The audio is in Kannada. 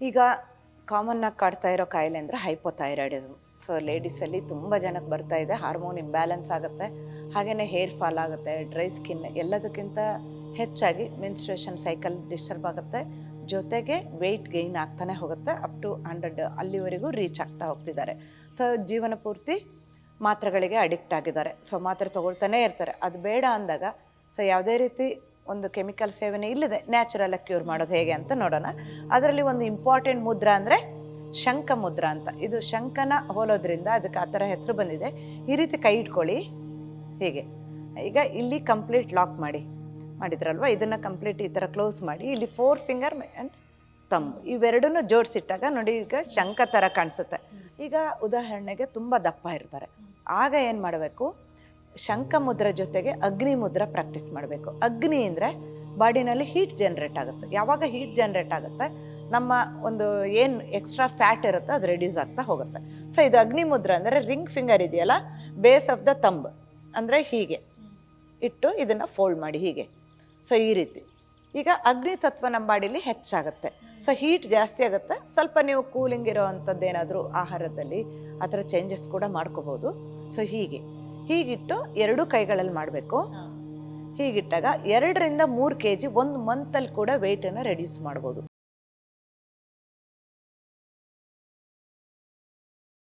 ಈಗ ಕಾಮನ್ನಾಗಿ ಕಾಡ್ತಾ ಇರೋ ಕಾಯಿಲೆ ಅಂದರೆ ಹೈಪೋಥೈರಾಯ್ಡಿಸಮ್ ಸೊ ಲೇಡೀಸಲ್ಲಿ ತುಂಬ ಜನಕ್ಕೆ ಬರ್ತಾ ಇದೆ ಹಾರ್ಮೋನ್ ಇಂಬ್ಯಾಲೆನ್ಸ್ ಆಗುತ್ತೆ ಹಾಗೆಯೇ ಹೇರ್ ಫಾಲ್ ಆಗುತ್ತೆ ಡ್ರೈ ಸ್ಕಿನ್ ಎಲ್ಲದಕ್ಕಿಂತ ಹೆಚ್ಚಾಗಿ ಮೆನ್ಸ್ಟ್ರೇಷನ್ ಸೈಕಲ್ ಡಿಸ್ಟರ್ಬ್ ಆಗುತ್ತೆ. ಜೊತೆಗೆ ವೆಯ್ಟ್ ಗೈನ್ ಆಗ್ತಾನೆ ಹೋಗುತ್ತೆ ಅಪ್ ಟು ಹಂಡ್ರೆಡ್ ಅಲ್ಲಿವರೆಗೂ ರೀಚ್ ಆಗ್ತಾ ಹೋಗ್ತಿದ್ದಾರೆ. ಸೊ ಜೀವನ ಪೂರ್ತಿ ಮಾತ್ರೆಗಳಿಗೆ ಅಡಿಕ್ಟ್ ಆಗಿದ್ದಾರೆ. ಸೊ ಮಾತ್ರೆ ತೊಗೊಳ್ತಾನೆ ಇರ್ತಾರೆ. ಅದು ಬೇಡ ಅಂದಾಗ ಸೊ ಯಾವುದೇ ರೀತಿ ಒಂದು ಕೆಮಿಕಲ್ ಸೇವನೆ ಇಲ್ಲದೆ ನ್ಯಾಚುರಲಾಗಿ ಕ್ಯೂರ್ ಮಾಡೋದು ಹೇಗೆ ಅಂತ ನೋಡೋಣ. ಅದರಲ್ಲಿ ಒಂದು ಇಂಪಾರ್ಟೆಂಟ್ ಮುದ್ರ ಅಂದರೆ ಶಂಖ ಮುದ್ರ ಅಂತ. ಇದು ಶಂಖನ ಹೋಲೋದ್ರಿಂದ ಅದಕ್ಕೆ ಆ ಥರ ಹೆಸರು ಬಂದಿದೆ. ಈ ರೀತಿ ಕೈ ಇಟ್ಕೊಳ್ಳಿ. ಹೀಗೆ. ಈಗ ಇಲ್ಲಿ ಕಂಪ್ಲೀಟ್ ಲಾಕ್ ಮಾಡಿ. ಮಾಡಿದ್ರಲ್ವ? ಇದನ್ನು ಕಂಪ್ಲೀಟ್ ಈ ಥರ ಕ್ಲೋಸ್ ಮಾಡಿ. ಇಲ್ಲಿ ಫೋರ್ ಫಿಂಗರ್ ಆ್ಯಂಡ್ ತಂಬ್ ಇವೆರಡನ್ನೂ ಜೋಡಿಸಿಟ್ಟಾಗ ನೋಡಿ ಈಗ ಶಂಖ ಥರ ಕಾಣಿಸುತ್ತೆ. ಈಗ ಉದಾಹರಣೆಗೆ ತುಂಬ ದಪ್ಪ ಇರ್ತಾರೆ. ಆಗ ಏನು ಮಾಡಬೇಕು? ಶಂಖ ಮುದ್ರ ಜೊತೆಗೆ ಅಗ್ನಿ ಮುದ್ರ ಪ್ರಾಕ್ಟೀಸ್ ಮಾಡಬೇಕು. ಅಗ್ನಿ ಅಂದರೆ ಬಾಡಿನಲ್ಲಿ ಹೀಟ್ ಜನ್ರೇಟ್ ಆಗುತ್ತೆ. ಯಾವಾಗ ಹೀಟ್ ಜನ್ರೇಟ್ ಆಗುತ್ತೆ? ನಮ್ಮ ಒಂದು ಏನು ಎಕ್ಸ್ಟ್ರಾ ಫ್ಯಾಟ್ ಇರುತ್ತೆ ಅದು ರೆಡ್ಯೂಸ್ ಆಗ್ತಾ ಹೋಗುತ್ತೆ. ಸೊ ಇದು ಅಗ್ನಿ ಮುದ್ರ ಅಂದರೆ ರಿಂಗ್ ಫಿಂಗರ್ ಇದೆಯಲ್ಲ? ಬೇಸ್ ಆಫ್ ದ ತಂಬ್ ಅಂದರೆ ಹೀಗೆ. ಇಟ್ಟು ಇದನ್ನು ಫೋಲ್ಡ್ ಮಾಡಿ ಹೀಗೆ. ಸೊ ಈ ರೀತಿ. ಈಗ ಅಗ್ನಿ ತತ್ವ ನಮ್ಮ ಬಾಡಿಲಿ ಹೆಚ್ಚಾಗುತ್ತೆ. ಸೊ ಹೀಟ್ ಜಾಸ್ತಿ ಆಗುತ್ತೆ. ಸ್ವಲ್ಪ ನೀವು ಕೂಲಿಂಗ್ ಇರೋ ಅಂಥದ್ದೇನಾದರೂ ಆಹಾರದಲ್ಲಿ ಆ ಥರ ಚೇಂಜಸ್ ಕೂಡ ಮಾಡ್ಕೋಬೋದು. ಸೊ ಹೀಗೆ. ಹೀಗಿಟ್ಟು ಎರಡು ಕೈಗಳಲ್ಲಿ ಮಾಡಬೇಕು. ಹೀಗಿಟ್ಟಾಗ ಎರಡರಿಂದ ಮೂರು ಕೆ ಜಿ ಒಂದು ಮಂತಲ್ಲಿ ಕೂಡ ವೆಯ್ಟನ್ನು ರೆಡ್ಯೂಸ್ ಮಾಡ್ಬೋದು.